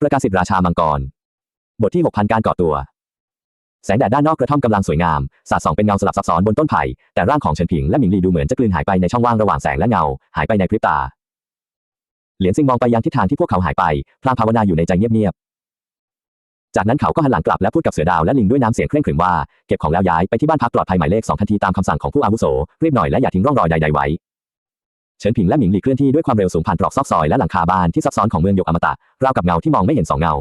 ประกาศสิทธิราชามังกร บทที่ 6,000 การก่อตัว แสงแดดด้านนอกกระท่อมกำลังสวยงาม สาดส่องเป็นเงาสลับซับซ้อนบนต้นไผ่แต่ร่างของเฉินผิงและหมิงลีดูเหมือนจะกลืนหายไปในช่องว่างระหว่างแสงและเงา หายไปในพริบตา เหลียนซิงมองไปยังทิศทางที่พวกเขาหายไป พลางภาวนาอยู่ในใจเงียบๆ จากนั้นเขาก็หันหลังกลับและพูดกับเสือดาวและลิงด้วยน้ำเสียงเคร่งขรึมว่าเก็บของแล้วย้ายไปที่บ้านพักปลอดภัยหมายเลขสองทันทีตามคำสั่งของผู้อาวุโสรีบหน่อยและอย่าทิ้งร่องรอยใดๆไว้ เฉินผิงและหมิงหลีเคลื่อนที่ด้วยความเร็วสูงผ่านตรอกซอกซอยและหลังคาบ้านที่ซับซ้อนของเมืองหยกอมตะราวกับเงาที่มองไม่เห็นสองเงา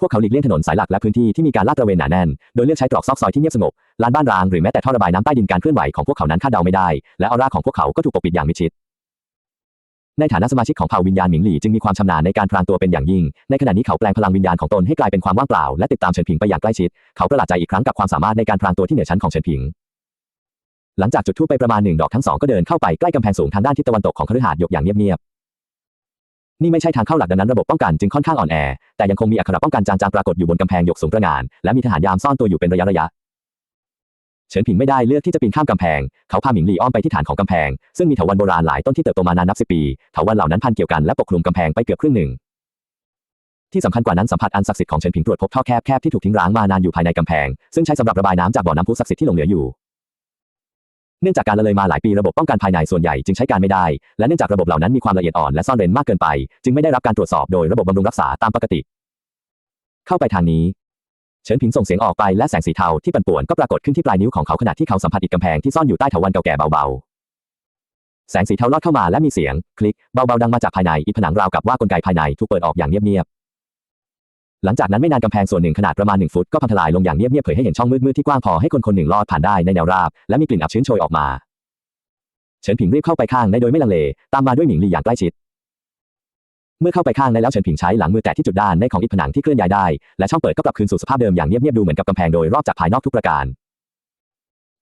พวกเขาหลีกเลี่ยงถนนสายหลักและพื้นที่ที่มีการลาดตระเวนหนาแน่น โดยเลือกใช้ตรอกซอกซอยที่เงียบสงบลานบ้านร้างหรือแม้แต่ท่อระบายน้ำใต้ดินการเคลื่อนไหวของพวกเขานั้นคาดเดาไม่ได้ และออร่าของพวกเขาก็ถูกปกปิดอย่างมิดชิดในฐานะสมาชิกของเผ่าวิญญาณหมิงหลี่จึงมีความชำนาญในการพรางตัวเป็นอย่างยิ่ง ในขณะนี้เขาแปลงพลังวิญญาณของตนให้กลายเป็นความว่างเปล่า และติดตามเฉินผิงไปอย่างใกล้ชิด เขาประหลาดใจอีกครั้งกับความสามารถในการพรางตัวที่เหนือชั้นของเฉินผิง หลังจากจุดธูปไปประมาณหนึ่งดอกทั้งสองก็เดินเข้าไปใกล้กำแพงสูงทางด้านทิศตะวันตกของคฤหาสน์หยกอย่างเงียบๆ นี่ไม่ใช่ทางเข้าหลักดังนั้นระบบป้องกันจึงค่อนข้างอ่อนแอ แต่ยังคงมีอักขระป้องกันจางๆปรากฏอยู่บนกำแพงหยกสูงตระงาน และมีทหารยามซ่อนตัวอยู่เป็นระยะระยะเฉินผิงไม่ได้เลือกที่จะปีนข้ามกำแพง เขาพาหมิงหลี่อ้อมไปที่ฐานของกำแพง ซึ่งมีเถาวัลย์โบราณหลายต้นที่เติบโตมานานนับสิบปี เถาวัลย์เหล่านั้นพันเกี่ยวกันและปกคลุมกำแพงไปเกือบครึ่งหนึ่ง ที่สำคัญกว่านั้นสัมผัสอันศักดิ์สิทธิ์ของเฉินผิงตรวจพบท่อแคบๆที่ถูกทิ้งร้างมานานอยู่ภายในกำแพง ซึ่งใช้สำหรับระบายน้ำจากบ่อน้ำพุศักดิ์สิทธิ์ที่หลงเหลืออยู่ เนื่องจากการละเลยมาหลายปีระบบป้องกันภายในส่วนใหญ่จึงใช้การไม่ได้ และเนื่องจากระบบเหล่านั้นมีความละเอียดอ่อนและซ่อนเร้นมากเกินไป จึงไม่ได้รับการตรวจสอบโดยระบบบำรุงรักษาตามปกติ เข้าไปทางนี้เฉินผิงส่งเสียงออกไปและแสงสีเทาที่ปั่นป่วนก็ปรากฏขึ้นที่ปลายนิ้วของเขาขณะที่เขาสัมผัสอีกกำแพงที่ซ่อนอยู่ใต้ถาวัลย์เก่าแก่เบาๆ แสงสีเทาลอดเข้ามาและมีเสียง คลิกเบาๆดังมาจากภายในอีผนังราวกับว่ากลไกภายในถูกเปิดออกอย่างเงียบ หลังจากนั้นไม่นานกำแพงส่วนหนึ่งขนาดประมาณหนึ่งฟุตก็พังทลายลงอย่างเงียบๆเผยให้เห็นช่องมืดๆที่กว้างพอให้คนคนหนึ่งลอดผ่านได้ในแนวราบ และมีกลิ่นอับชื้นโชยออกมาเฉินผิงรีบเข้าไปข้างในโดยไม่ลังเลตามมาด้วยหมิงลี่อย่างใกล้ชิด เมื่อเข้าไปข้างในแล้วเฉินผิงใช้หลังมือแตะที่จุดด้านในของอิฐผนังที่เคลื่อนย้ายได้และช่องเปิดก็กลับคืนสู่สภาพเดิมอย่างเงียบๆดูเหมือนกับกำแพงโดยรอบจากภายนอกทุกประการ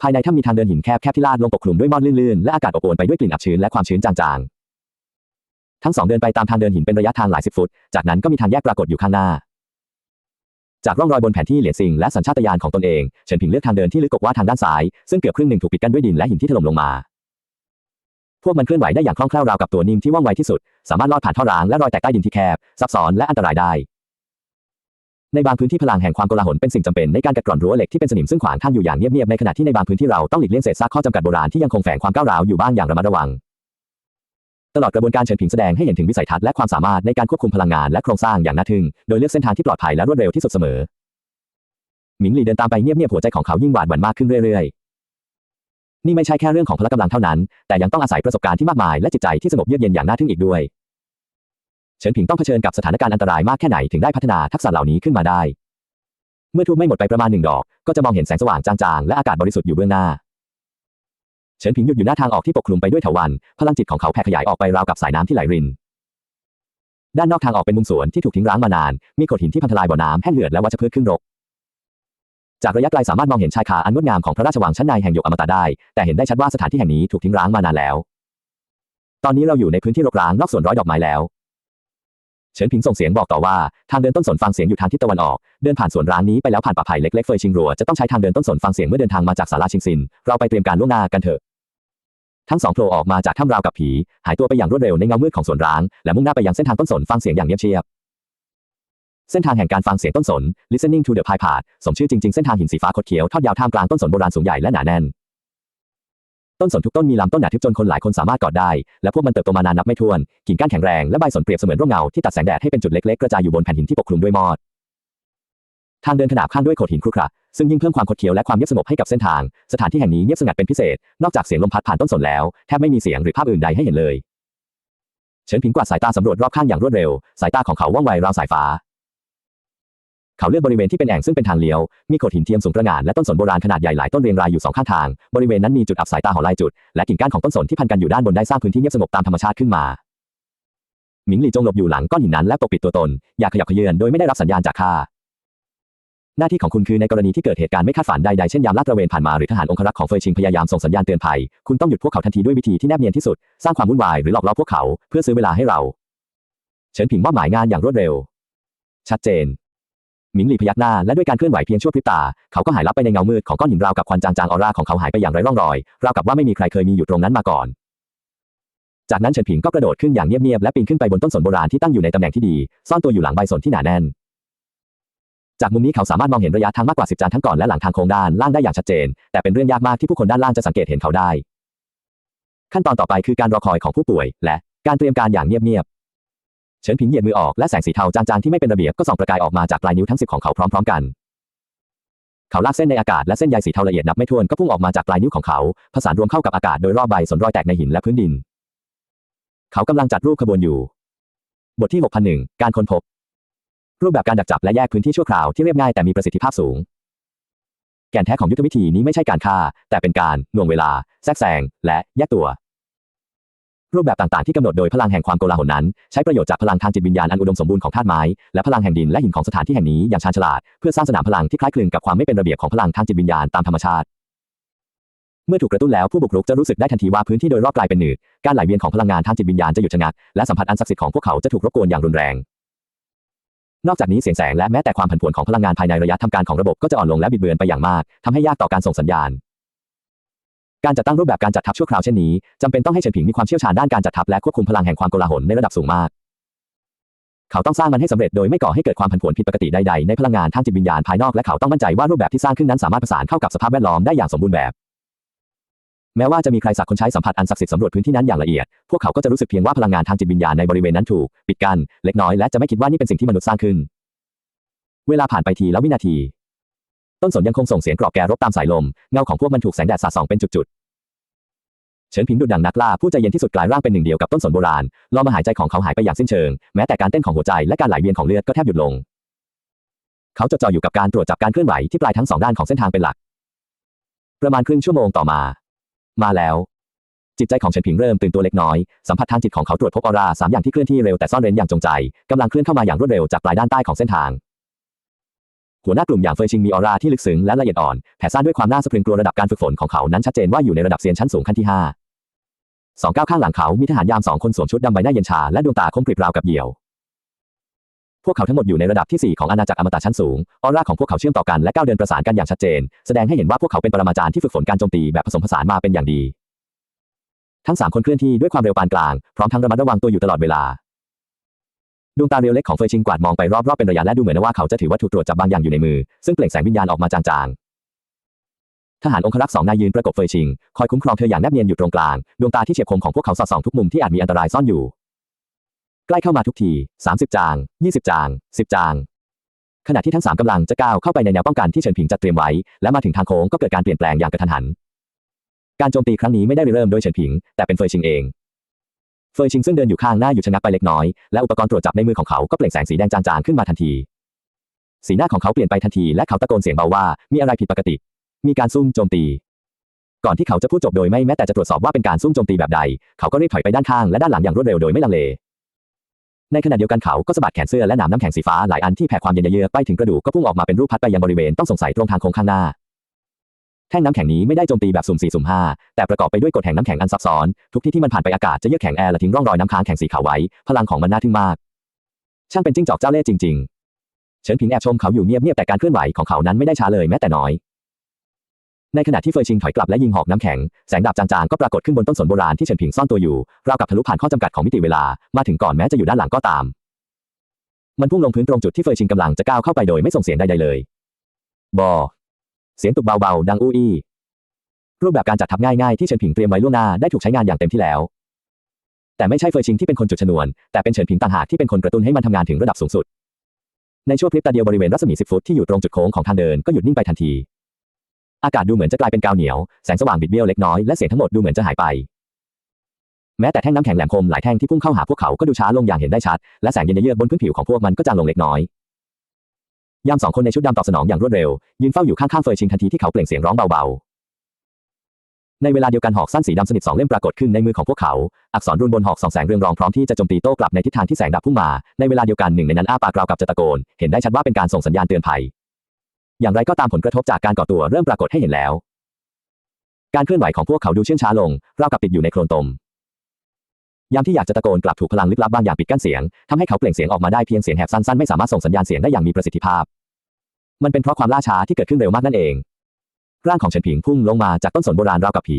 ภายในถ้ำมีทางเดินหินแคบๆที่ลาดลงปกคลุมด้วยมอดลื่นๆและอากาศอบอวลไปด้วยกลิ่นอับชื้นและความชื้นจางๆ ทั้งสองเดินไปตามทางเดินหินเป็นระยะทางหลายสิบฟุต จากนั้นก็มีทางแยกปรากฏอยู่ข้างหน้า จากร่องรอยบนแผนที่เหลียนซิงและสัญชาตญาณของตนเองเฉินผิงเลือกทางเดินที่ลึกกว่าทางด้านซ้าย ซึ่งเกือบครึ่งหนึ่งถูกปิดกั้นด้วยดินและหินที่ถล่มลงมา พวกมันเคลื่อนไหวได้อย่างคล่องแคล่วราวกับตัวนิ่มที่ว่องไวที่สุด สามารถลอดผ่านท่อร้างและรอยแตกใต้ดินที่แคบ ซับซ้อนและอันตรายได้ ในบางพื้นที่พลังแห่งความโกลาหลเป็นสิ่งจำเป็นในการกัดกร่อนรั้วเหล็กที่เป็นสนิมซึ่งขวางทางอยู่อย่างเงียบๆในขณะที่ในบางพื้นที่เราต้องหลีกเลี่ยงเศษซากข้อจำกัดโบราณที่ยังคงแฝงความก้าวร้าวอยู่บ้างอย่างระมัดระวัง ตลอดกระบวนการเฉินผิงแสดงให้เห็นถึงวิสัยทัศน์และความสามารถในการควบคุมพลังงานและโครงสร้างอย่างน่าทึ่ง โดยเลือกเส้นทางที่ปลอดภัยและรวดเร็วที่สุดเสมอ หมิงหลี่เดินตามไปเงียบๆหัวใจของเขายิ่งหวาดหวั่นมากขึ้นเรื่อยๆ นี่ไม่ใช่แค่เรื่องของพละกำลังเท่านั้น แต่ยังต้องอาศัยประสบการณ์ที่มากมายและจิตใจที่สงบเยือกเย็นอย่างน่าทึ่งอีกด้วย เฉินผิงต้องเผชิญกับสถานการณ์อันตรายมากแค่ไหนถึงได้พัฒนาทักษะเหล่านี้ขึ้นมาได้ เมื่อทูบไม่หมดไปประมาณหนึ่งดอก ก็จะมองเห็นแสงสว่างจางๆและอากาศบริสุทธิ์อยู่เบื้องหน้า เฉินผิงหยุดอยู่หน้าทางออกที่ปกคลุมไปด้วยเถาวัลย์พลังจิตของเขาแผ่ขยายออกไปราวกับสายน้ำที่ไหลริน ด้านนอกทางออกเป็นมุมสวนที่ถูกทิ้งร้างมานาน มีโขดหินที่พังทลายบ่อน้ำแห้งเหือดและวัชพืชขึ้นรก จากระยะไกลสามารถมองเห็นชายคาอันงดงามของพระราชวังชั้นในแห่งหยกอมตะได้ แต่เห็นได้ชัดว่าสถานที่แห่งนี้ถูกทิ้งร้างมานานแล้ว ตอนนี้เราอยู่ในพื้นที่รกร้างนอกสวนร้อยดอกไม้แล้ว เฉินผิงส่งเสียงบอกต่อว่าทางเดินต้นสนฟังเสียงอยู่ทางทิศตะวันออก เดินผ่านสวนร้างนี้ไปแล้วผ่านป่าไผ่เล็กๆเฟยชิงรัวจะต้องใช้ทางเดินต้นสนฟังเสียงเมื่อเดินทางมาจากศาลาชิงซิน เราไปเตรียมการล่วงหน้ากันเถอะ ทั้งสองโผล่ออกมาจากถ้ำราวกับผี หายตัวไปอย่างรวดเร็วในเงามืดของสวนร้าง และมุ่งหน้าไปยังเส้นทางต้นสนฟังเสียงอย่างเงียบเชียบ เส้นทางแห่งการฟังเสียงต้นสน listening to the pie path สมชื่อจริงๆ เส้นทางหินสีฟ้าคดเคี้ยวทอดยาวท่ามกลางต้นสนโบราณสูงใหญ่และหนาแน่น ต้นสนทุกต้นมีลำต้นหนาทึบจนคนหลายคนสามารถกอดได้ และพวกมันเติบโตมานานนับไม่ถ้วน กิ่งก้านแข็งแรงและใบสนเปรียบเสมือนร่มเงาที่ตัดแสงแดดให้เป็นจุดเล็กๆกระจายอยู่บนแผ่นหินที่ปกคลุมด้วยมอดทางเดินขนาบข้างด้วยโขดหินครุขระ ซึ่งยิ่งเพิ่มความคดเคี้ยวและความเงียบสงบให้กับเส้นทาง สถานที่แห่งนี้เงียบสงัดเป็นพิเศษ นอกจากเสียงลมพัดผ่านต้นสนแล้ว แทบไม่มีเสียงหรือภาพอื่นใดให้เห็นเลย เฉินผิงกวาดสายตาสำรวจรอบข้างอย่างรวดเร็ว สายตาของเขาว่องไวราวสายฟ้า เขาเลือกบริเวณที่เป็นแอ่งซึ่งเป็นทางเลี้ยว มีโขดหินเทียมสูงประหง่านและต้นสนโบราณขนาดใหญ่หลายต้นเรียงรายอยู่สองข้างทาง บริเวณนั้นมีจุดอับสายตาหอลายจุด และกิ่งก้านของต้นสนที่พันกันอยู่ด้านบนได้สร้างพื้นที่เงียบสงบตามธรรมชาติขึ้นมาหมิงหลี่จงหลบอยู่หลังก้อนหินนั้นและปกปิดตัวตน อย่าขยับเขยือนโดยไม่ได้รับสัญญาณจากข้า หน้าที่ของคุณคือในกรณีที่เกิดเหตุการณ์ไม่คาดฝันใดๆ เช่นยามลาดตระเวนผ่านมาหรือทหารองครักษ์ของเฟยชิงพยายามส่งสัญญาณเตือนภัย คุณต้องหยุดพวกเขาทันทีด้วยวิธีที่แนบเนียนที่สุด สร้างความวุ่นวายหรือหลอกล่อพวกเขาเพื่อซื้อเวลาให้เรา เฉินผิงมอบหมายงานอย่างรวดเร็ว ชัดเจนหมิงหลี่พยักหน้าและด้วยการเคลื่อนไหวเพียงชั่วพริบตา เขาก็หายลับไปในเงามืดของก้อนหินราวกับควันจางๆออร่าของเขาหายไปอย่างไร้ร่องรอยราวกับว่าไม่มีใครเคยมีอยู่ตรงนั้นมาก่อน จากนั้นเฉินผิงก็กระโดดขึ้นอย่างเงียบๆและปีนขึ้นไปบนต้นสนโบราณที่ตั้งอยู่ในตำแหน่งที่ดีซ่อนตัวอยู่หลังใบสนที่หนาแน่น จากมุมนี้เขาสามารถมองเห็นระยะทางมากกว่าสิบจานทั้งก่อนและหลังทางโค้งด้านล่างได้อย่างชัดเจน แต่เป็นเรื่องยากมากที่ผู้คนด้านล่างจะสังเกตเห็นเขาได้ ขั้นตอนต่อไปคือการรอคอยของผู้ป่วย และการเตรียมการอย่างเงียบๆเฉินผิงเหยียดมือออกและแสงสีเทาจางๆที่ไม่เป็นระเบียบก็ส่องประกายออกมาจากปลายนิ้วทั้งสิบของเขาพร้อมๆกันเขาลากเส้นในอากาศและเส้นใยสีเทาละเอียดนับไม่ถ้วนก็พุ่งออกมาจากปลายนิ้วของเขา ผสานรวมเข้ากับอากาศโดยรอบใบสนรอยแตกในหินและพื้นดิน เขากำลังจัดรูปขบวนอยู่ บทที่ 6001 การค้นพบ รูปแบบการดักจับและแยกพื้นที่ชั่วคราวที่เรียบง่ายแต่มีประสิทธิภาพสูง แก่นแท้ของยุทธวิธีนี้ไม่ใช่การฆ่า แต่เป็นการหน่วงเวลา แทรกแซง และแยกตัว รูปแบบต่างๆที่กำหนดโดยพลังแห่งความโกลาหลนั้น ใช้ประโยชน์จากพลังทางจิตวิญญาณอันอุดมสมบูรณ์ของธาตุไม้และพลังแห่งดินและหินของสถานที่แห่งนี้อย่างชาญฉลาดเพื่อสร้างสนามพลังที่คล้ายคลึงกับความไม่เป็นระเบียบของพลังทางจิตวิญญาณตามธรรมชาติเมื่อถูกกระตุ้นแล้วผู้บุกรุกจะรู้สึกได้ทันทีว่าพื้นที่โดยรอบกลายเป็นหนืด การไหลเวียนของพลังงานทางจิตวิญญาณจะหยุดชะงัก และสัมผัสอันศักดิ์สิทธิ์ของพวกเขาจะถูกรบกวนอย่างรุนแรง นอกจากนี้เสียงแสงและแม้แต่ความผันผวนของพลังงานภายในระยะทำการของระบบก็จะอ่อนลงและบิดเบือนไปอย่างมากทำให้ยากต่อการส่งสัญญาณ การจัดตั้งรูปแบบการจัดทัพชั่วคราวเช่นนี้จำเป็นต้องให้เฉินผิงมีความเชี่ยวชาญด้านการจัดทัพและควบคุมพลังแห่งความโกลาหลในระดับสูงมาก เขาต้องสร้างมันให้สำเร็จโดยไม่ก่อให้เกิดความผันผวนผิดปกติใดๆในพลังงานทางจิตวิญญาณภายนอกและเขาต้องมั่นใจว่ารูปแบบที่สร้างขึ้นนั้นสามารถประสานเข้ากับสภาพแวดล้อมได้อย่างสมบูรณ์แบบ แม้ว่าจะมีใครสักคนใช้สัมผัสอันศักดิ์สิทธิ์สำรวจพื้นที่นั้นอย่างละเอียด พวกเขาก็จะรู้สึกเพียงว่าพลังงานทางจิตวิญญาณในบริเวณนั้นถูกปิดกั้นเล็กน้อยและจะไม่คิดว่านี่เป็นสิ่งที่มนุษย์สร้างขึ้น เวลาผ่านไปทีละวินาที ต้นสนยังคงส่งเสียงกรอบแกรรบตามสายลม เงาของพวกมันถูกแสงแดดสาดส่องเป็นจุดๆ เฉินผิงดุดดังนักล่าผู้ใจเย็นที่สุดกลายร่างเป็นหนึ่งเดียวกับต้นสนโบราณ ลมหายใจของเขาหายไปอย่างสิ้นเชิง แม้แต่การเต้นของหัวใจและการไหลเวียนของเลือดก็แทบหยุดลง เขาจดจ่ออยู่กับการตรวจจับการเคลื่อนไหวที่ปลายทั้งสองด้านของเส้นทางเป็นหลัก ประมาณครึ่งชั่วโมงต่อมา มาแล้ว จิตใจของเฉินผิงเริ่มตื่นตัวเล็กน้อย สัมผัสทางจิตของเขาตรวจพบออร่าสามอย่างที่เคลื่อนที่เร็วแต่ซ่อนเร้นอย่างจงใจกำลังเคลื่อนเข้ามาอย่างรวดเร็วจากปลายด้านใต้ของเส้นทาง หัวหน้ากลุ่มอย่างเฟยชิงมีออร่าที่ลึกซึ้งและละเอียดอ่อนแผ่ซ่านด้วยความน่าสะพรึงกลัวระดับการฝึกฝนของเขานั้นชัดเจนว่าอยู่ในระดับเซียนชั้นสูงขั้นที่ห้าสองก้าวข้างหลังเขา มีทหารยามสองคนสวมชุดดำใบหน้าเย็นชาและดวงตาคมกริบราวกับเหยี่ยว พวกเขาทั้งหมดอยู่ในระดับที่ 4 ของอาณาจักรอมตะชั้นสูง ออร่าของพวกเขาเชื่อมต่อกันและก้าวเดินประสานกันอย่างชัดเจน แสดงให้เห็นว่าพวกเขาเป็นปรมาจารย์ที่ฝึกฝนการโจมตีแบบผสมผสานมาเป็นอย่างดี ทั้งสามคนเคลื่อนที่ด้วยความเร็วปานกลาง พร้อมทั้งระมัดระวังตัวอยู่ตลอดเวลา ดวงตาเรียวเล็กของเฟยชิงกวาดมองไปรอบๆเป็นระยะและดูเหมือนว่าเขาจะถือวัตถุตรวจจับบางอย่างอยู่ในมือ ซึ่งเปล่งแสงวิญญาณออกมาจางๆ ทหารองครักษ์สองนายยืนประกบเฟยชิง คอยคุ้มครองเธออย่างแนบเนียนอยู่ตรงกลาง ดวงตาที่เฉียบคมของพวกเขาสอดส่องทุกมุมที่อาจมีอันตรายซ่อนอยู่ ใกล้เข้ามาทุกที 30 จาง 20 จาง 10 จาง ขณะที่ทั้งสามกำลังจะก้าวเข้าไปในแนวป้องกันที่เฉินผิงจัดเตรียมไว้ และมาถึงทางโค้งก็เกิดการเปลี่ยนแปลงอย่างกระทันหัน การโจมตีครั้งนี้ไม่ได้เริ่มโดยเฉินผิง แต่เป็นเฟยชิงเอง เฟยชิงซึ่งเดินอยู่ข้างหน้าอยู่ชะงักไปเล็กน้อย และอุปกรณ์ตรวจจับในมือของเขาก็เปล่งแสงสีแดงจางๆขึ้นมาทันที สีหน้าของเขาเปลี่ยนไปทันทีและเขาตะโกนเสียงเบาว่ามีอะไรผิดปกติ มีการซุ่มโจมตีก่อนที่เขาจะพูดจบโดยไม่แม้แต่จะตรวจสอบว่าเป็นการซุ่มโจมตีแบบใด เขาก็รีบถอยไปด้านข้างและด้านหลังอย่างรวดเร็วโดยไม่ลังเล ในขณะเดียวกันเขาก็สะบัดแขนเสื้อและหนามน้ำแข็งสีฟ้าหลายอันที่แผ่ความเย็นเยือกไปถึงกระดูกก็พุ่งออกมาเป็นรูปพัดไปยังบริเวณต้องสงสัยตรงทางโค้งข้างหน้า แท่งน้ำแข็งนี้ไม่ได้โจมตีแบบสุ่มสี่สุ่มห้าแต่ประกอบไปด้วยกฎแห่งน้ำแข็งอันซับซ้อน ทุกที่ที่มันผ่านไปอากาศจะเยือกแข็งแอร์และทิ้งร่องรอยน้ำค้างแข็งสีขาวไว้ พลังของมันน่าทึ่งมาก ช่างเป็นจิ้งจอกเจ้าเล่ห์จริง ๆ เฉินผิงแอบชมเขาอยู่เงียบๆแต่การเคลื่อนไหวของเขานั้นไม่ได้ช้าเลยแม้แต่น้อย ในขณะที่เฟยชิงถอยกลับและยิงหอกน้ำแข็ง แสงดาบจางๆก็ปรากฏขึ้นบนต้นสนโบราณที่เฉินผิงซ่อนตัวอยู่ ราวกับทะลุผ่านข้อจำกัดของมิติเวลา มาถึงก่อนแม้จะอยู่ด้านหลังก็ตาม มันพุ่งลงพื้นตรงจุดที่เฟยชิงกำลังจะก้าวเข้าไปโดยไม่ส่งเสียงใดๆเลย บอ เสียงตุบเบาๆ ดังอู้อี้รูปแบบการจัดทัพง่ายๆที่เฉินผิงเตรียมไว้ล่วงหน้าได้ถูกใช้งานอย่างเต็มที่แล้ว แต่ไม่ใช่เฟยชิงที่เป็นคนจุดชนวน แต่เป็นเฉินผิงต่างหากที่เป็นคนกระตุ้นให้มันทำงานถึงระดับสูงสุด ในช่วงพริบตาเดียวบริเวณรัศมี10ฟุตที่อยู่ตรงจุดโค้งของทางเดินก็หยุดนิ่งไปทันที อากาศดูเหมือนจะกลายเป็นกาวเหนียว แสงสว่างบิดเบี้ยวเล็กน้อย และเสียงทั้งหมดดูเหมือนจะหายไป แม้แต่แท่งน้ำแข็งแหลมคมหลายแท่งที่พุ่งเข้าหาพวกเขาก็ดูช้าลงอย่างเห็นได้ชัด และแสงเย็นเยือกบนพื้นผิวของพวกมันก็จางลงเล็กน้อย ยามสองคนในชุดดำตอบสนองอย่างรวดเร็ว ยืนเฝ้าอยู่ข้างๆเฟยชิงทันทีที่เขาเปล่งเสียงร้องเบาๆ ในเวลาเดียวกันหอกสั้นสีดำสนิทสองเล่มปรากฏขึ้นในมือของพวกเขา อักษรรุนบนหอกสองแสงเรืองรองพร้อมที่จะโจมตีโต้กลับในทิศทางที่แสงดับพุ่งมา ในเวลาเดียวกันหนึ่งในนั้นอ้าปากราวกับจะตะโกน เห็นได้ชัดว่าเป็นการส่งสัญญาณเตือนภัย อย่างไรก็ตามผลกระทบจากการก่อตัวเริ่มปรากฏให้เห็นแล้ว การเคลื่อนไหวของพวกเขาดูเชื่องช้าลงราวกับติดอยู่ในโคลนตม ยามที่อยากจะตะโกนกลับถูกพลังลึกลับบางอย่างปิดกั้นเสียงทำให้เขาเปล่งเสียงออกมาได้เพียงเสียงแหบสั้นๆไม่สามารถส่งสัญญาณเสียงได้อย่างมีประสิทธิภาพ มันเป็นเพราะความล่าช้าที่เกิดขึ้นเร็วมากนั่นเอง ร่างของเฉินผิงพุ่งลงมาจากต้นสนโบราณราวกับผี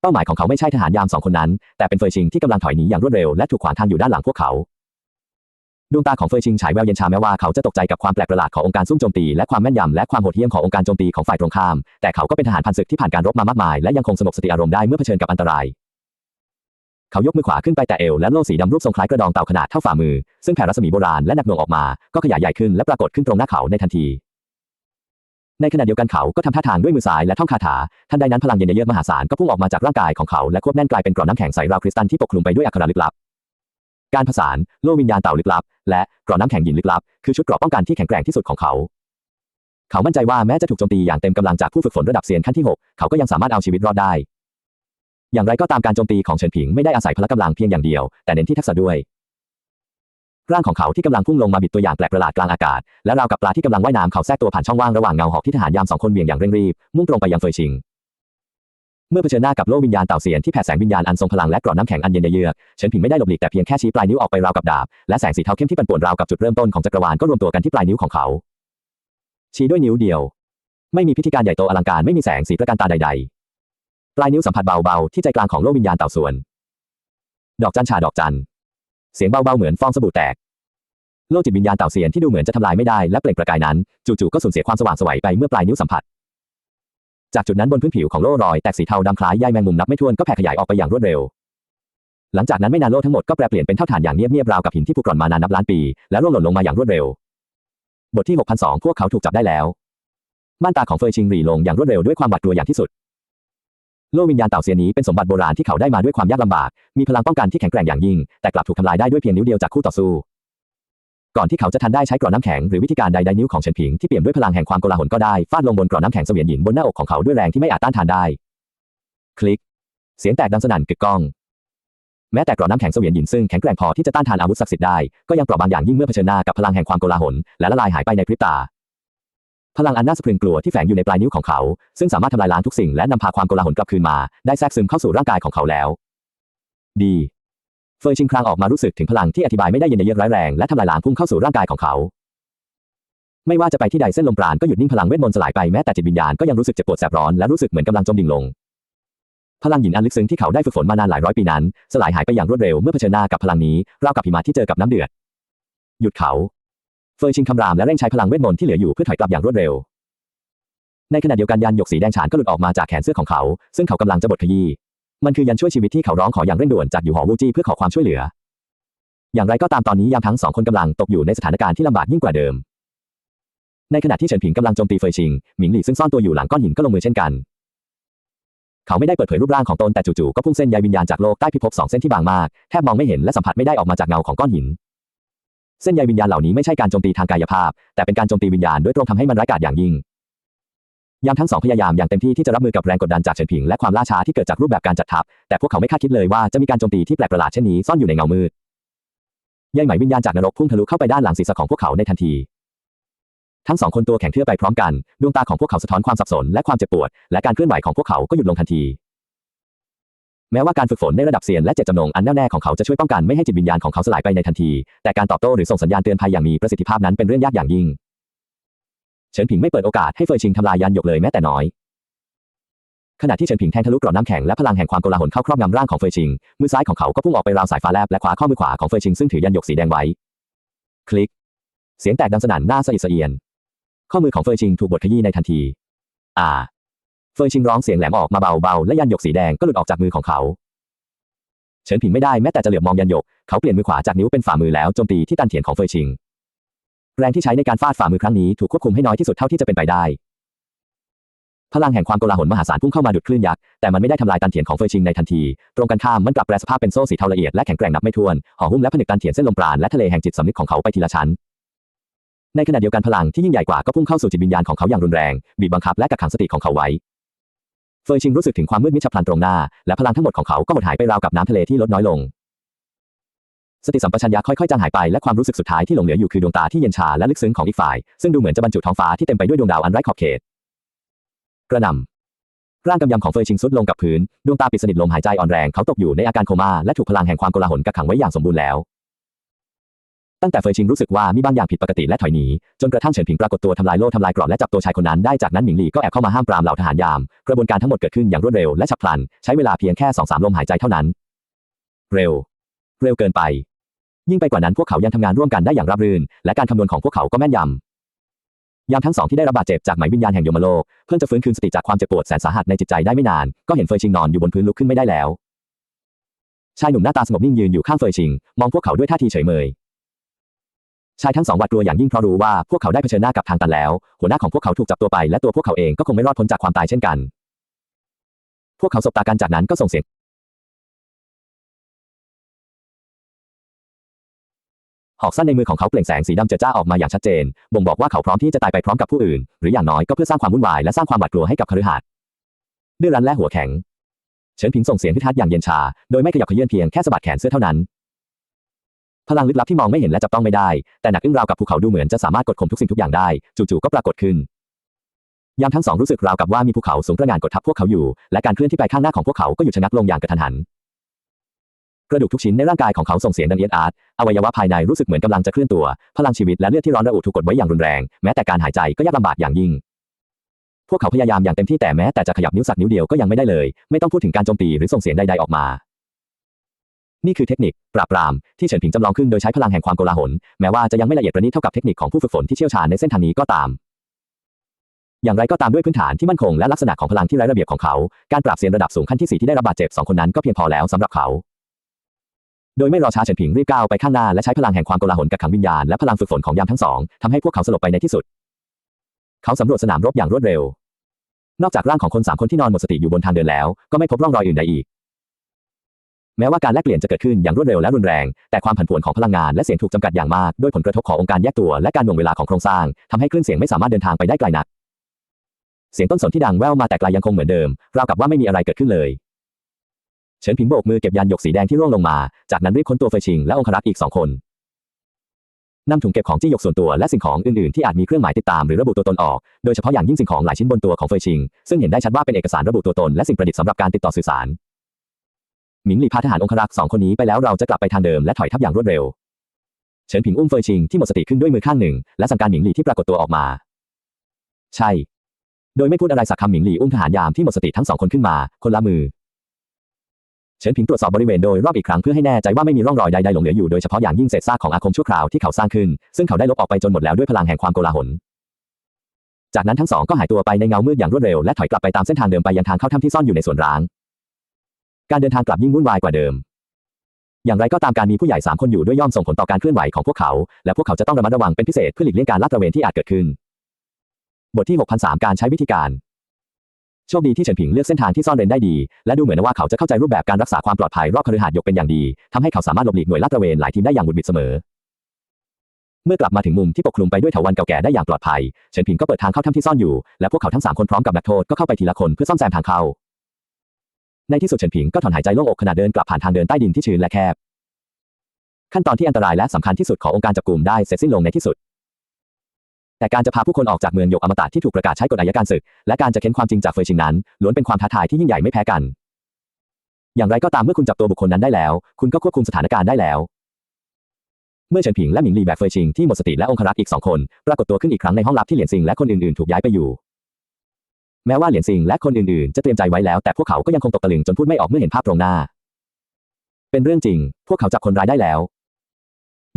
เป้าหมายของเขาไม่ใช่ทหารยามสองคนนั้น แต่เป็นเฟยชิงที่กำลังถอยหนีอย่างรวดเร็วและถูกขวางทางอยู่ด้านหลังพวกเขา ดวงตาของเฟยชิงฉายแววเย็นชาแม้ว่าเขาจะตกใจกับความแปลกประหลาดขององค์การซุ่มโจมตีและความแม่นยำและความโหดเหี้ยมขององค์การโจมตีของฝ่ายตรงข้าม แต่เขาก็เป็นทหารพันศึกที่ผ่านการรบมามากมายและยังคงสงบสติอารมณ์ได้เมื่อเผชิญกับอันตราย เขายกมือขวาขึ้นไปแต่เอวและโล่สีดำรูปทรงคล้ายกระดองเต่าขนาดเท่าฝ่ามือ ซึ่งแผ่รัศมีโบราณและหนักหน่วงออกมาก็ขยายใหญ่ขึ้นและปรากฏขึ้นตรงหน้าเขาในทันที ในขณะเดียวกันเขาก็ทำท่าทางด้วยมือซ้ายและท่องคาถาทันใดนั้นพลังเย็นเยือกมหาศาลก็พุ่งออกมาจากร่างกายของเขาและควบแน่นกลายเป็นกรอนน้ำแข็งใสราวคริสตัลที่ปกคลุมไปด้วยอัคระลึกลับ การผสานโลวิญญาณเต่าลึกลับ และกรอนน้ำแข็งหินลึกลับ คือชุดเกราะป้องกันที่แข็งแกร่งที่สุดของเขา เขามั่นใจว่าแม้จะถูกโจมตีอย่างเต็มกำลังจากผู้ฝึกฝนระดับเซียนขั้นที่ 6 เขาก็ยังสามารถเอาชีวิตรอดได้ อย่างไรก็ตามการโจมตีของเฉินผิงไม่ได้อาศัยพละกำลังเพียงอย่างเดียว แต่เน้นที่ทักษะด้วย ร่างของเขาที่กำลังพุ่งลงมาบิดตัวอย่างแปลกประหลาดกลางอากาศ และราวกับปลาที่กำลังว่ายน้ำเขาแทรกตัวผ่านช่องว่างระหว่างเงาหอกที่ทหารยามสองคนเบี่ยงอย่างเร่งรีบมุ่งตรงไปยังเฟยชิง เมื่อเผชิญหน้ากับโลกวิญญาณเต่าเสียนที่แผ่แสงวิญญาณอันทรงพลังและกรอนน้ำแข็งอันเย็นเยือกเฉินผิงไม่ได้หลบหลีกแต่เพียงแค่ชี้ปลายนิ้วออกไปราวกับดาบ และแสงสีเทาเข้มที่ปั่นป่วนราวกับจุดเริ่มต้นของจักรวาลก็รวมตัวกันที่ปลายนิ้วของเขา ชี้ด้วยนิ้วเดียว ไม่มีพิธีการใหญ่โตอลังการไม่มีแสงสีประการตาใด ๆ ปลายนิ้วสัมผัสเบาๆที่ใจกลางของโลกวิญญาณเต่าส่วน ดอกจันฉาดอกจันเสียงเบาๆเหมือนฟองสบู่แตกโลกจิตวิญญาณเต่าเสียนที่ดูเหมือนจะทำลายไม่ได้และเปล่งประกายนั้นจู่ๆก็สูญเสียความสว่างสวัยไปเมื่อปลายนิ้วสัมผัส จากจุดนั้นบนพื้นผิวของโล่รอยแตกสีเทาดำคล้ายใยแมงมุมนับไม่ถ้วนก็แผ่ขยายออกไปอย่างรวดเร็ว หลังจากนั้นไม่นานโลกทั้งหมดก็แปรเปลี่ยนเป็นเท่าฐานอย่างเงียบๆราวกับหินที่ผุกร่อนมานานนับล้านปี และร่วงหล่นลงมาอย่างรวดเร็ว บทที่6002พวกเขาถูกจับได้แล้ว ม่านตาของเฟยชิงหรี่ลงอย่างรวดเร็วด้วยความหวาดกลัวอย่างที่สุด โลกวิญญาณเต่าเซียนนี้เป็นสมบัติโบราณที่เขาได้มาด้วยความยากลำบาก มีพลังป้องกันที่แข็งแกร่งอย่างยิ่ง แต่กลับถูกทำลายได้ด้วยเพียงนิ้วเดียวจากคู่ต่อสู้ ก่อนที่เขาจะทันได้ใช้กรอนน้ำแข็งหรือวิธีการใดๆนิ้วของเฉินผิงที่เปี่ยมด้วยพลังแห่งความโกลาหลก็ได้ฟาดลงบนกรอนน้ำแข็งเสวียนหยินบนหน้าอกของเขาด้วยแรงที่ไม่อาจต้านทานได้ คลิก เสียงแตกดังสนั่นกึกก้อง แม้แต่กรอนน้ำแข็งเสวียนหยินซึ่งแข็งแกร่งพอที่จะต้านทานอาวุธศักดิ์สิทธิ์ได้ก็ยังเปราะบางอย่างยิ่งเมื่อเผชิญหน้ากับพลังแห่งความโกลาหลและละลายหายไปในพริบตาพลังอันน่าสะพรึงกลัวที่แฝงอยู่ในปลายนิ้วของเขา ซึ่งสามารถทำลายล้างทุกสิ่งและนำพาความโกลาหลกลับคืนมา ได้แทรกซึมเข้าสู่ร่างกายของเขาแล้ว ดี เฟยชิงครางออกมารู้สึกถึงพลังที่อธิบายไม่ได้เย็นเยือกร้ายแรงและทำลายล้างพุ่งเข้าสู่ร่างกายของเขา ไม่ว่าจะไปที่ใดเส้นลมปราณก็หยุดนิ่งพลังเวทมนต์สลายไปแม้แต่จิตวิญญาณก็ยังรู้สึกเจ็บปวดแสบร้อนและรู้สึกเหมือนกำลังจมดิ่งลง พลังหยินอันลึกซึ้งที่เขาได้ฝึกฝนมานานหลายร้อยปีนั้น สลายหายไปอย่างรวดเร็วเมื่อเผชิญหน้ากับพลังนี้ราวกับหิมะที่เจอกับน้ำเดือด หยุดเขาเฟยชิงคำรามและเร่งใช้พลังเวทมนต์ที่เหลืออยู่เพื่อถอยกลับอย่างรวดเร็ว ในขณะเดียวกันยันหยกสีแดงฉานก็หลุดออกมาจากแขนเสื้อของเขา ซึ่งเขากำลังจะบดขยี้ มันคือยันช่วยชีวิตที่เขาร้องขออย่างเร่งด่วนจากอยู่หอวูจี้เพื่อขอความช่วยเหลือ อย่างไรก็ตามตอนนี้ยามทั้งสองคนกำลังตกอยู่ในสถานการณ์ที่ลำบากยิ่งกว่าเดิม ในขณะที่เฉินผิงกำลังโจมตีเฟยชิงหมิงหลี่ซึ่งซ่อนตัวอยู่หลังก้อนหินก็ลงมือเช่นกัน เขาไม่ได้เปิดเผยรูปร่างของตนแต่จู่ๆก็พุ่งเส้นใยวิญญาณจากโลกใต้พิภพสองเส้นที่บางมากแทบมองไม่เห็นและสัมผัสไม่ได้ออกมาจากเงาของก้อนหินเส้นใยวิญญาณเหล่านี้ไม่ใช่การโจมตีทางกายภาพ แต่เป็นการโจมตีวิญญาณด้วยตรงทำให้มันร้ายกาจอย่างยิ่ง ยามทั้งสองพยายามอย่างเต็มที่ที่จะรับมือกับแรงกดดันจากเฉินผิงและความล่าช้าที่เกิดจากรูปแบบการจัดทัพ แต่พวกเขาไม่คาดคิดเลยว่าจะมีการโจมตีที่แปลกประหลาดเช่นนี้ซ่อนอยู่ในเงามืดใยไหมวิญญาณจากนรกพุ่งทะลุเข้าไปด้านหลังศีรษะของพวกเขาในทันที ทั้งสองคนตัวแข็งเทื่อไปพร้อมกัน ดวงตาของพวกเขาสะท้อนความสับสนและความเจ็บปวด และการเคลื่อนไหวของพวกเขาก็หยุดลงทันที แม้ว่าการฝึกฝนในระดับเซียนและเจตจำนงอันแน่วแน่ของเขาจะช่วยป้องกันไม่ให้จิตวิญญาณของเขาสลายไปในทันที แต่การตอบโต้หรือส่งสัญญาณเตือนภัยอย่างมีประสิทธิภาพนั้นเป็นเรื่องยากอย่างยิ่ง ฉินผิงไม่เปิดโอกาสให้เฟยชิงทำลายยันหยกเลยแม้แต่น้อย ขณะที่เฉินผิงแทงทะลุกรอนน้ำแข็งและพลังแห่งความโกลาหลเข้าครอบงำร่างของเฟยชิง มือซ้ายของเขาก็พุ่งออกไปราวสายฟ้าแลบและคว้าข้อมือขวาของเฟยชิงซึ่งถือยันหยกสีแดงไว้ คลิก เสียงแตกดังสนั่นหน้าสะอิดสะเอียน ข้อมือของเฟยชิงถูกบดขยี้ในทันที อ่า เฟยชิงร้องเสียงแหลมออกมาเบาๆและยันหยกสีแดงก็หลุดออกจากมือของเขาเฉินผิงไม่ได้แม้แต่จะเหลือบมองยันหยก เขาเปลี่ยนมือขวาจากนิ้วเป็นฝ่ามือแล้วโจมตีที่ตันเถียนของเฟยชิง แรงที่ใช้ในการฟาดฝ่ามือครั้งนี้ถูกควบคุมให้น้อยที่สุดเท่าที่จะเป็นไปได้ พลังแห่งความโกลาหลมหาศาลพุ่งเข้ามาดุดคลื่นยักษ์ แต่มันไม่ได้ทำลายตันเถียนของเฟยชิงในทันที ตรงกันข้ามมันกลับแปลสภาพเป็นโซ่สีเทาละเอียดและแข็งแกร่งนับไม่ถ้วน ห่อหุ้มและผนึกตันเถียนเส้นลมปราณและทะเลแห่งจิตสำนึกของเขาไปทีละชั้น ในขณะเดียวกันพลังที่ยิ่งใหญ่กว่าก็พุ่งเข้าสู่จิตวิญญาณของเขาอย่างรุนแรง บีบบังคับและกักขังสติของเขาไว้เฟยชิงรู้สึกถึงความมืดมิดฉับพลันตรงหน้า และพลังทั้งหมดของเขาก็หมดหายไปราวกับน้ำทะเลที่ลดน้อยลง สติสัมปชัญญะค่อยๆจางหายไปและความรู้สึกสุดท้ายที่หลงเหลืออยู่คือดวงตาที่เย็นชาและลึกซึ้งของอีกฝ่าย ซึ่งดูเหมือนจะบรรจุท้องฟ้าที่เต็มไปด้วยดวงดาวอันไร้ขอบเขต กระหน่ำร่างกำยำของเฟยชิงซุดลงกับพื้น ดวงตาปิดสนิทลมหายใจอ่อนแรงเขาตกอยู่ในอาการโคม่าและถูกพลังแห่งความโกลาหลกักขังไว้อย่างสมบูรณ์แล้ว ตั้งแต่เฟยชิงรู้สึกว่ามีบางอย่างผิดปกติและถอยหนีจนกระทั่งเฉินผิงปรากฏตัวทำลายโล่ทำลายกรอบและจับตัวชายคนนั้นได้จากนั้นหมิงหลี่ก็แอบเข้ามาห้ามปรามเหล่าทหารยาม กระบวนการทั้งหมดเกิดขึ้นอย่างรวดเร็วและฉับพลัน ใช้เวลาเพียงแค่สองสามลมหายใจเท่านั้น เร็ว เร็วเกินไป ยิ่งไปกว่านั้นพวกเขายังทำงานร่วมกันได้อย่างราบรื่น และการคำนวณของพวกเขาก็แม่นยำยามทั้งสองที่ได้รับบาดเจ็บจากไหมวิญญาณแห่งยมโลกเพิ่งจะฟื้นคืนสติจากความเจ็บปวดแสนสาหัสในจิตใจได้ไม่นาน ก็เห็นเฟยชิงนอนอยู่บนพื้นลุกขึ้นไม่ได้แล้ว ชายหนุ่มหน้าตาสงบนิ่งยืนอยู่ข้างเฟยชิง มองพวกเขาด้วยท่าทีเฉยเมยชายทั้งสองหวาดกลัวอย่างยิ่งเพราะรู้ว่าพวกเขาได้เผชิญหน้ากับทางตันแล้ว หัวหน้าของพวกเขาถูกจับตัวไปและตัวพวกเขาเองก็คงไม่รอดพ้นจากความตายเช่นกัน พวกเขาสบตากันจากนั้นก็ส่งเสียง หอกสั้นในมือของเขาเปล่งแสงสีดำเจิดจ้าออกมาอย่างชัดเจน บ่งบอกว่าเขาพร้อมที่จะตายไปพร้อมกับผู้อื่น หรืออย่างน้อยก็เพื่อสร้างความวุ่นวายและสร้างความหวาดกลัวให้กับคฤหาสน์ดื้อรั้นและหัวแข็ง เฉินผิงส่งเสียงพิทัศน์อย่างเย็นชา โดยไม่ขยับเขยื้อนเพียงแค่สะบัดแขนเสื้อเท่านั้น พลังลึกลับที่มองไม่เห็นและจับต้องไม่ได้ แต่หนักอึ้งราวกับภูเขาดูเหมือนจะสามารถกดข่มทุกสิ่งทุกอย่างได้ จู่ๆก็ปรากฏขึ้นยามทั้งสองรู้สึกราวกับว่ามีภูเขาสูงประงานกดทับพวกเขาอยู่ และการเคลื่อนที่ไปข้างหน้าของพวกเขาก็หยุดชะงักลงอย่างกระทันหัน กระดูกทุกชิ้นในร่างกายของเขาส่งเสียงดังเอียดอาร์ตอวัยวะภายในรู้สึกเหมือนกำลังจะเคลื่อนตัว พลังชีวิตและเลือดที่ร้อนระอุถูกกดไว้อย่างรุนแรง แม้แต่การหายใจก็ยากลำบากอย่างยิ่ง พวกเขาพยายามอย่างเต็มที่แต่แม้แต่จะขยับนิ้วสักนิ้วเดียวก็ยังไม่ได้เลย ไม่ต้องพูดถึงการโจมตีหรือส่งเสียงใดๆออกมา นี่คือเทคนิคปราบปรามที่เฉินผิงจำลองขึ้นโดยใช้พลังแห่งความโกลาหล แม้ว่าจะยังไม่ละเอียดประณีตเท่ากับเทคนิคของผู้ฝึกฝนที่เชี่ยวชาญในเส้นทางนี้ก็ตามอย่างไรก็ตามด้วยพื้นฐานที่มั่นคงและลักษณะของพลังที่ไร้ระเบียบของเขา การปราบเซียนระดับสูงขั้นที่สี่ที่ได้รับบาดเจ็บสองคนนั้นก็เพียงพอแล้วสำหรับเขา โดยไม่รอช้าเฉินผิงรีบก้าวไปข้างหน้าและใช้พลังแห่งความโกลาหลกักขังวิญญาณและพลังฝึกฝนของยามทั้งสองทำให้พวกเขาสลบไปในที่สุด เขาสำรวจสนามรบอย่างรวดเร็ว นอกจากร่างของคนสามคนที่นอนหมดสติอยู่บนทางเดินแล้ว ก็ไม่พบร่องรอยอื่นใดอีก แม้ว่าการแลกเปลี่ยนจะเกิดขึ้นอย่างรวดเร็วและรุนแรง แต่ความผันผวนของพลังงานและเสียงถูกจำกัดอย่างมากด้วยผลกระทบขององค์การแยกตัวและการหน่วงเวลาของโครงสร้างทำให้คลื่นเสียงไม่สามารถเดินทางไปได้ไกลนัก เสียงต้นสนที่ดังแว่วมาแต่ไกลยังคงเหมือนเดิมราวกับว่าไม่มีอะไรเกิดขึ้นเลย เฉินผิงโบกมือเก็บยานหยกสีแดงที่ร่วงลงมา จากนั้นรีบค้นตัวเฟยชิงและองครักษ์อีกสองคนนำถุงเก็บของจี้หยกส่วนตัวและสิ่งของอื่นๆที่อาจมีเครื่องหมายติดตามหรือระบุตัวตนออก โดยเฉพาะอย่างยิ่งสิ่งของหลายชิ้นบนตัวของเฟยชิง ซึ่งเห็นได้ชัดว่าเป็นเอกสารระบุตัวตนและสิ่งประดิษฐ์สำหรับการติดต่อสื่อสาร หมิงหลี่พาทหารองครักษ์สองคนนี้ไปแล้วเราจะกลับไปทางเดิมและถอยทับอย่างรวดเร็ว เฉินผิงอุ้มเฟยชิงที่หมดสติขึ้นด้วยมือข้างหนึ่งและสั่งการหมิงหลี่ที่ปรากฏตัวออกมา ใช่ โดยไม่พูดอะไรสักคำหมิงหลี่อุ้มทหารยามที่หมดสติทั้งสองคนขึ้นมา คนละมือ เฉินผิงตรวจสอบบริเวณโดยรอบอีกครั้งเพื่อให้แน่ใจว่าไม่มีร่องรอยใดๆหลงเหลืออยู่โดยเฉพาะอย่างยิ่งเศษซากของอาคมชั่วคราวที่เขาสร้างขึ้น ซึ่งเขาได้ลบออกไปจนหมดแล้วด้วยพลังแห่งความโกลาหล จากนั้นทั้งสองก็หายตัวไปในเงามืดอย่างรวดเร็วและถอยกลับไปตามเส้นทางเดิมไปยังทางเข้าถ้ำที่ซ่อนอยู่ในสวนร้าง การเดินทางกลับยิ่งวุ่นวายกว่าเดิม อย่างไรก็ตามการมีผู้ใหญ่สามคนอยู่ด้วยย่อมส่งผลต่อการเคลื่อนไหวของพวกเขา และพวกเขาจะต้องระมัดระวังเป็นพิเศษเพื่อหลีกเลี่ยงการลาดตระเวนที่อาจเกิดขึ้น บทที่ 6,003 การใช้วิธีการ โชคดีที่เฉินผิงเลือกเส้นทางที่ซ่อนเร้นได้ดี และดูเหมือนว่าเขาจะเข้าใจรูปแบบการรักษาความปลอดภัยรอบคฤหาสน์ยกเป็นอย่างดีทำให้เขาสามารถหลบหลีกหน่วยลาดตระเวนหลายทีมได้อย่างบุดบิดเสมอ เมื่อกลับมาถึงมุมที่ปกคลุมไปด้วยเถาวัลย์เก่าแก่ได้อย่างปลอดภัย เฉินผิงก็เปิดทางเข้าถ้ำที่ซ่อนอยู่ และพวกเขาทั้งสามคนพร้อมกับนักโทษก็เข้าไปทีละคนเพื่อซ่อมแซมทางเข้า ในที่สุดเฉินผิงก็ถอนหายใจโล่งอกขณะเดินกลับผ่านทางเดินใต้ดินที่ชื้นและแคบ ขั้นตอนที่อันตรายและสำคัญที่สุดขององค์การจับกลุ่มได้เสร็จสิ้นลงในที่สุด แต่การจะพาผู้คนออกจากเมืองหยกอมตะที่ถูกประกาศใช้กฎอัยการศึก และการจะเค้นความจริงจากเฟยชิงนั้นล้วนเป็นความท้าทายที่ยิ่งใหญ่ไม่แพ้กัน อย่างไรก็ตามเมื่อคุณจับตัวบุคคลนั้นได้แล้ว คุณก็ควบคุมสถานการณ์ได้แล้ว เมื่อเฉินผิงและหมิงลีแบกเฟยชิงที่หมดสติและองครักษ์อีกสองคน ปรากฏตัวขึ้นอีกครั้งในห้องลับที่เหลียนซิงและคนอื่นๆถูกย้ายไปอยู่ แม้ว่าเหลียนซิงและคนอื่นๆ จะเตรียมใจไว้แล้วแต่พวกเขาก็ยังคงตกตะลึงจนพูดไม่ออกเมื่อเห็นภาพตรงหน้า เป็นเรื่องจริง พวกเขาจับคนร้ายได้แล้ว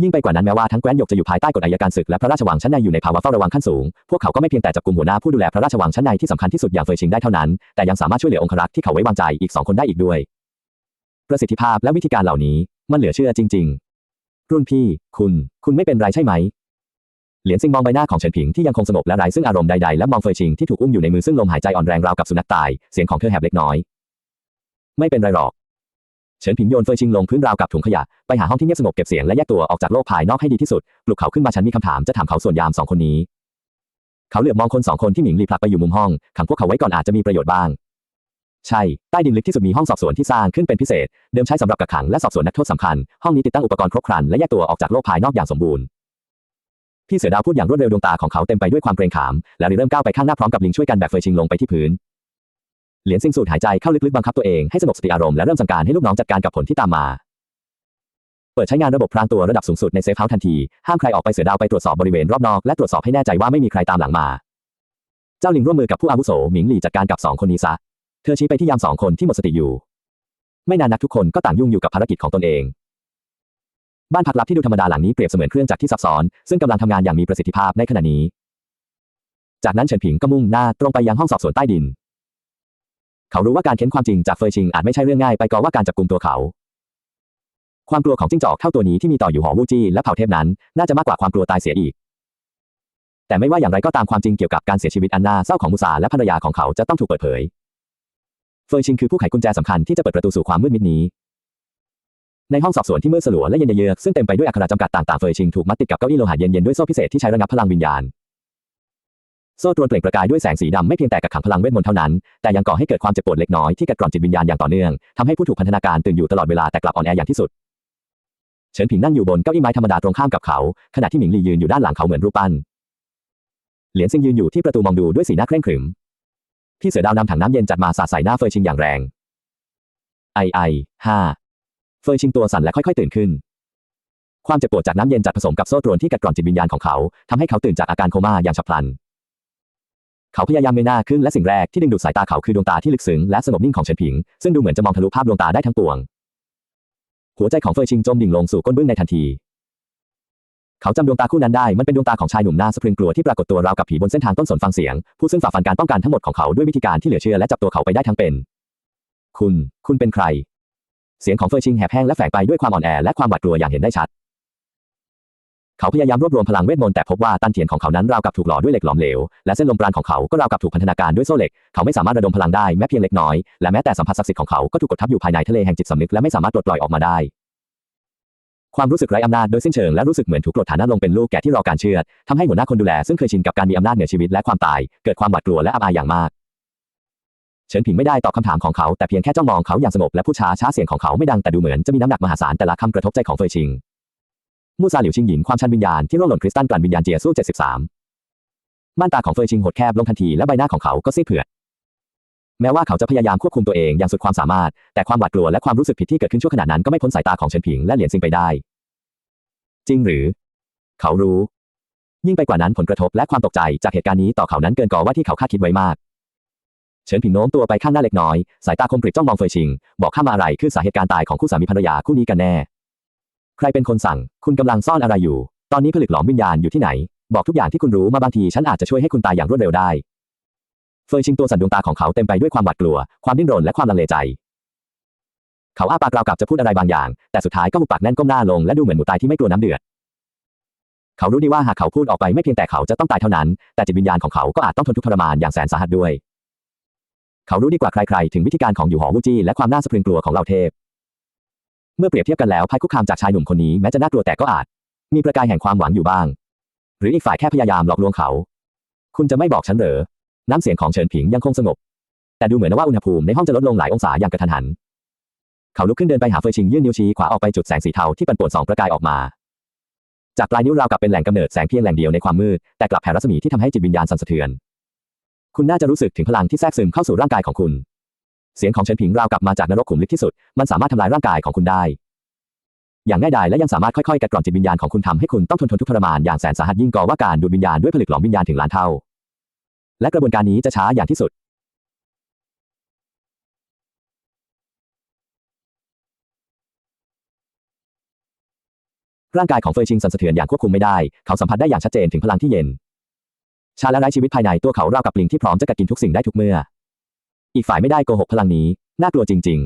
ยิ่งไปกว่านั้นแม้ว่าทั้งแคว้นหยกจะอยู่ภายใต้กฎอัยการศึกและพระราชวังชั้นในอยู่ในภาวะเฝ้าระวังขั้นสูง พวกเขาก็ไม่เพียงแต่จับกลุ่มหัวหน้าผู้ดูแลพระราชวังชั้นในที่สำคัญที่สุดอย่างเฟยชิงได้เท่านั้น แต่ยังสามารถช่วยเหลือองครักษ์ที่เขาไว้วางใจอีกสองคนได้อีกด้วย ประสิทธิภาพและวิธีการเหล่านี้มันเหลือเชื่อจริง ๆ รุ่นพี่ คุณ คุณไม่เป็นไรใช่ไหมเหลียนซิงมองใบหน้าของเฉินผิงที่ยังคงสงบและไร้ซึ่งอารมณ์ใดๆและมองเฟยชิงที่ถูกอุ้มอยู่ในมือซึ่งลมหายใจอ่อนแรงราวกับสุนัขตาย เสียงของเธอแหบเล็กน้อย ไม่เป็นไรหรอก เฉินผิงโยนเฟยชิงลงพื้นราวกับถุงขยะ ไปหาห้องที่เงียบสงบเก็บเสียงและแยกตัวออกจากโลกภายนอกให้ดีที่สุด ปลุกเขาขึ้นมาฉันมีคำถามจะถามเขาส่วนยามสองคนนี้ เขาเหลือบมองคนสองคนที่หมิงลีผลักไปอยู่มุมห้อง ขังพวกเขาไว้ก่อนอาจจะมีประโยชน์บ้าง ใช่ ใต้ดินลึกที่สุดมีห้องสอบสวนที่สร้างขึ้นเป็นพิเศษ เดิมใช้สำหรับกักขังและสอบสวนนักโทษสำคัญ ห้องนี้ติดตั้งอุปกรณ์ครบครันและแยกตัวออกจากโลกภายนอกอย่างสมบูรณ์พี่เสือดาวพูดอย่างรวดเร็วดวงตาของเขาเต็มไปด้วยความเกรงขาม และเริ่มก้าวไปข้างหน้าพร้อมกับลิงช่วยกันแบกเฟยชิงลงไปที่พื้น เหรียญซิงสูดหายใจเข้าลึกๆบังคับตัวเองให้สงบสติอารมณ์และเริ่มสั่งการให้ลูกน้องจัดการกับผลที่ตามมา เปิดใช้งานระบบพรางตัวระดับสูงสุดในเซฟเฮาส์ทันที ห้ามใครออกไปเสือดาวไปตรวจสอบบริเวณรอบนอกและตรวจสอบให้แน่ใจว่าไม่มีใครตามหลังมา เจ้าลิงร่วมมือกับผู้อาวุโสหมิงหลี่จัดการกับสองคนนี้ซะ เธอชี้ไปที่ยามสองคนที่หมดสติอยู่ ไม่นานนักทุกคนก็ต่างยุ่งอยู่กับภารกิจของตนเอง บ้านพักลับที่ดูธรรมดาหลังนี้เปรียบเสมือนเครื่องจักรที่ซับซ้อนซึ่งกำลังทำงานอย่างมีประสิทธิภาพในขณะนี้ จากนั้นเฉินผิงก็มุ่งหน้าตรงไปยังห้องสอบสวนใต้ดิน เขารู้ว่าการเค้นความจริงจากเฟยชิงอาจไม่ใช่เรื่องง่ายไปกว่าว่าการจับกลุ่มตัวเขา ความกลัวของจิ้งจอกเท่าตัวนี้ที่มีต่ออยู่หอวูจี้และเผ่าเทพนั้น น่าจะมากกว่าความกลัวตายเสียอีก แต่ไม่ว่าอย่างไรก็ตามความจริงเกี่ยวกับการเสียชีวิตอันน่าเศร้าของมูซาและภรรยาของเขาจะต้องถูกเปิดเผย เฟยชิงคือผู้ไขกุญแจสำคัญที่จะเปิดประตูสู่ความมืดมิดนี้ในห้องสอบสวนที่มืดสลัวและเย็นเยือกซึ่งเต็มไปด้วยอักขระจำกัดต่างๆเฟยชิงถูกมัดติดกับเก้าอี้โลหะเย็นๆด้วยโซ่พิเศษที่ใช้ระงับพลังวิญญาณ โซ่ตรวนเปล่งประกายด้วยแสงสีดำไม่เพียงแต่กักขังพลังเวทมนต์เท่านั้น แต่ยังก่อให้เกิดความเจ็บปวดเล็กน้อยที่กัดกร่อนจิตวิญญาณอย่างต่อเนื่องทำให้ผู้ถูกพันธนาการตื่นอยู่ตลอดเวลาแต่กลับอ่อนแออย่างที่สุด เฉินผิงนั่งอยู่บนเก้าอี้ไม้ธรรมดาตรงข้ามกับเขา ขณะที่หมิงลียืนอยู่ด้านหลังเขาเหมือนรูปปั้น เหลียนซิงยืนอยู่ที่ประตูมองดูด้วยสีหน้าเคร่งขรึม พี่เสือดาวนำถังน้ำเย็นจัดมาสาดใส่หน้าเฟยชิงอย่างแรง ไอไอห้าเฟยชิงตัวสั่นและค่อยๆตื่นขึ้นความเจ็บปวดจากน้ำเย็นจัดผสมกับโซ่ตรวนที่กัดกร่อนจิตวิญญาณของเขาทำให้เขาตื่นจากอาการโคม่าอย่างฉับพลัน เขาพยายามเงยหน้าขึ้นและสิ่งแรกที่ดึงดูดสายตาเขาคือดวงตาที่ลึกซึ้งและสงบนิ่งของเฉินผิง ซึ่งดูเหมือนจะมองทะลุภาพดวงตาได้ทั้งปวง หัวใจของเฟยชิงจมดิ่งลงสู่ก้นบึ้งในทันที เขาจำดวงตาคู่นั้นได้ มันเป็นดวงตาของชายหนุ่มหน้าสะพรึงกลัวที่ปรากฏตัวราวกับผีบนเส้นทางต้นสนฟังเสียง ผู้ซึ่งฝ่าฟันการป้องกันทั้งหมดของเขาด้วยวิธีการที่เหลือเชื่อและจับตัวเขาไปได้ทั้งเป็น คุณ คุณเป็นใคร เสียงของเฟยชิงแหบแห้งและแฝงไปด้วยความอ่อนแอและความหวาดกลัวอย่างเห็นได้ชัด เขาพยายามรวบรวมพลังเวทมนต์แต่พบว่าตันเทียนของเขานั้นราวกับถูกหล่อด้วยเหล็กหลอมเหลว และเส้นลมปราณของเขาก็ราวกับถูกพันธนาการด้วยโซ่เหล็ก เขาไม่สามารถระดมพลังได้แม้เพียงเล็กน้อย และแม้แต่สัมผัสศักดิ์สิทธิ์ของเขาก็ถูกกดทับอยู่ภายในทะเลแห่งจิตสำนึกและไม่สามารถปลดปล่อยออกมาได้ ความรู้สึกไร้อำนาจโดยสิ้นเชิงและรู้สึกเหมือนถูกกดฐานะลงเป็นลูกแกะที่รอการเชื่อดทำให้หัวหน้าคนดูแลซึ่งเคยชินกับการมีอำนาจเหนือชีวิตและความตายเกิดความหวาดกลัวและอับอายอย่างมากเฉินผิงไม่ได้ตอบคำถามของเขาแต่เพียงแค่จ้องมองเขาอย่างสงบและพูดช้าช้าเสียงของเขาไม่ดังแต่ดูเหมือนจะมีน้ำหนักมหาศาลแต่ละคำกระทบใจของเฟยชิง มูซาหลิวชิงหยินความชันวิญญาณที่ร่วงหล่นคริสตัลกลั่นวิญญาณเจียสู้73ม่านตาของเฟยชิงหดแคบลงทันทีและใบหน้าของเขาก็ซีดเผือดแม้ว่าเขาจะพยายามควบคุมตัวเองอย่างสุดความสามารถ แต่ความหวาดกลัวและความรู้สึกผิดที่เกิดขึ้นชั่วขณะนั้นก็ไม่พ้นสายตาของเฉินผิงและเหลียนซิงไปได้ จริงหรือ เขารู้ ยิ่งไปกว่านั้นผลกระทบและความตกใจจากเหตุการณ์นี้ต่อเขานั้นเกินกว่าที่เขาคาดคิดไว้มาก เฉินผิงโน้มตัวไปข้างหน้าเล็กน้อย สายตาคมปริบจ้องมองเฟยชิง บอกข้ามาอะไรคือสาเหตุการตายของคู่สามีภรรยาคู่นี้กันแน่ ใครเป็นคนสั่ง คุณกำลังซ่อนอะไรอยู่ ตอนนี้ผลึกหลอมวิญญาณอยู่ที่ไหน บอกทุกอย่างที่คุณรู้มาบางทีฉันอาจจะช่วยให้คุณตายอย่างรวดเร็วได้ เฟยชิงตัวสั่นดวงตาของเขาเต็มไปด้วยความหวาดกลัว ความดิ้นรนและความลังเลใจ เขาอ้าปากราวกับจะพูดอะไรบางอย่าง แต่สุดท้ายก็หุบปากแน่นก้มหน้าลงและดูเหมือนหมูตายที่ไม่กลัวน้ำเดือด เขารู้ดีว่าหากเขาพูดออกไปไม่เพียงแต่เขาจะต้องตายเท่านั้น แต่จิตวิญญาณของเขาก็อาจต้องทนทุกข์ทรมานอย่างแสนสาหัสด้วย เขารู้ดีกว่าใครๆ ถึงวิธีการของอยู่หอวูจี้และความน่าสะพรึงกลัวของเหล่าเทพ มื่อเปรียบเทียบกันแล้วภัยคุกคามจากชายหนุ่มคนนี้แม้จะน่ากลัวแต่ก็อาจ มีประกายแห่งความหวังอยู่บ้าง หรืออีกฝ่ายแค่พยายามหลอกลวงเขา คุณจะไม่บอกฉันเหรอ น้ำเสียงของเฉินผิงยังคงสงบ แต่ดูเหมือนว่าอุณหภูมิในห้องจะลดลงหลายองศาอย่างกระทันหัน เขาลุกขึ้นเดินไปหาเฟยชิงยื่นนิ้วชี้ขวาออกไปจุดแสงสีเทาที่ปั่นป่วนสองประกายออกมา จากปลายนิ้วราวกับเป็นแหล่งกำเนิดแสงเพียงแหล่งเดียวในความมืดแต่กลับแผ่รัศมีที่ทำให้จิตวิญญาณสั่นสะเทือน คุณน่าจะรู้สึกถึงพลังที่แทรกซึมเข้าสู่ร่างกายของคุณ เสียงของเฉินผิงราวกับมาจากนรกขุมลึกที่สุด มันสามารถทำลายร่างกายของคุณได้ อย่างง่ายดายและยังสามารถค่อยๆกัดกร่อนจิตวิญญาณของคุณทำให้คุณต้องทนทนทุกข์ทรมานอย่างแสนสาหัสยิ่งกว่าการดูดวิญญาณด้วยผลึกหลอมวิญญาณถึงล้านเท่า และกระบวนการนี้จะช้าอย่างที่สุด ร่างกายของเฟยชิงสั่นสะเทือนอย่างควบคุมไม่ได้ เขาสัมผัสได้อย่างชัดเจนถึงพลังที่เย็นชาและไร้ชีวิตภายในตัวเขาราวกับปลิงที่พร้อมจะกัดกินทุกสิ่งได้ทุกเมื่อ อีกฝ่ายไม่ได้โกหกพลังนี้ น่ากลัวจริง